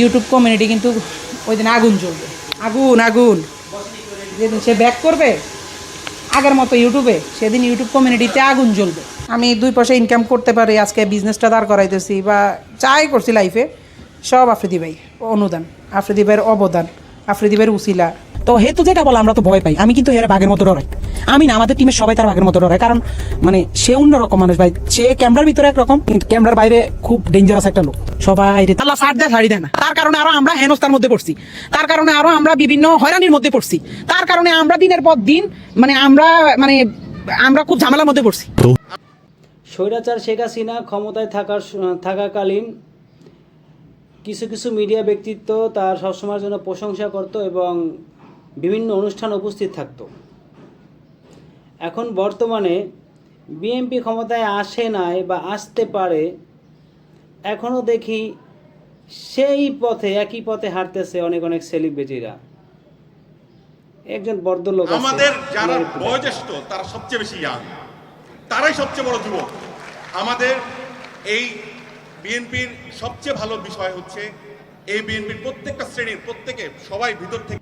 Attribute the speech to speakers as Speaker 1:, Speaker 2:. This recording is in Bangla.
Speaker 1: ইউটিউব কমিউনিটি কিন্তু ওই দিন আগুন জ্বলবে। আগুন আগুন। যেদিন সে ব্যাক করবে আগের মতো ইউটিউবে সেদিন ইউটিউব কমিউনিটিতে আগুন জ্বলবে। আমি দুই পয়সা ইনকাম করতে পারি আজকে বিজনেসটা দাঁড় করাইতেছি বা চাই করছি লাইফে সব আফ্রিদি ভাই অনুদান আফ্রিদি ভাইয়ের অবদান আফ্রিদি ভাইয়ের উসিলা।
Speaker 2: তো হেতু যেটা বলে আমরা তো ভয় পাই আমি কিন্তু হেরা বাঘের মতো ডরাই। আমি না আমাদের টিমের সবাই তার বাঘের মতো ডরাই কারণ মানে সে অন্যরকম মানুষ ভাই সে ক্যামেরার ভিতরে একরকম কিন্তু ক্যামেরার বাইরে খুব ডেঞ্জারাস একটা লোক। সবাই আল্লাহ সার দেয় শাড়ি দেয় না। তার কারণে আরও আমরা হেনস্তার মধ্যে পড়ছি। তার কারণে আরও আমরা বিভিন্ন হয়রানির মধ্যে পড়ছি। তার কারণে আমরা দিনের পর দিন মানে আমরা মানে আমরা খুব ঝামেলার মধ্যে পড়ছি।
Speaker 3: স্বৈরাচার শেখ হাসিনা ক্ষমতায় থাকার থাকাকালীন কিছু কিছু মিডিয়া ব্যক্তিত্ব তার সবসময়ের জন্য প্রশংসা করত এবং বিভিন্ন অনুষ্ঠান উপস্থিত থাকতো। এখন বর্তমানে বিএনপি ক্ষমতায় আসে নাই বা আসতে পারে এখনও দেখি সেই পথে একই পথে হাঁটতেছে অনেক অনেক সেলিব্রিটিরা একজন বর্ধলোক আছে,
Speaker 4: আমাদের যারা বয়োজ্যেষ্ঠ তারা সবচেয়ে বেশি ইয়াং তারাই সবচেয়ে বড় যুবক। আমাদের এই বিএনপির সবচেয়ে ভালো বিষয় হচ্ছে এই বিএনপির প্রত্যেকটা শ্রেণির প্রত্যেকে সবাই ভিতর থেকে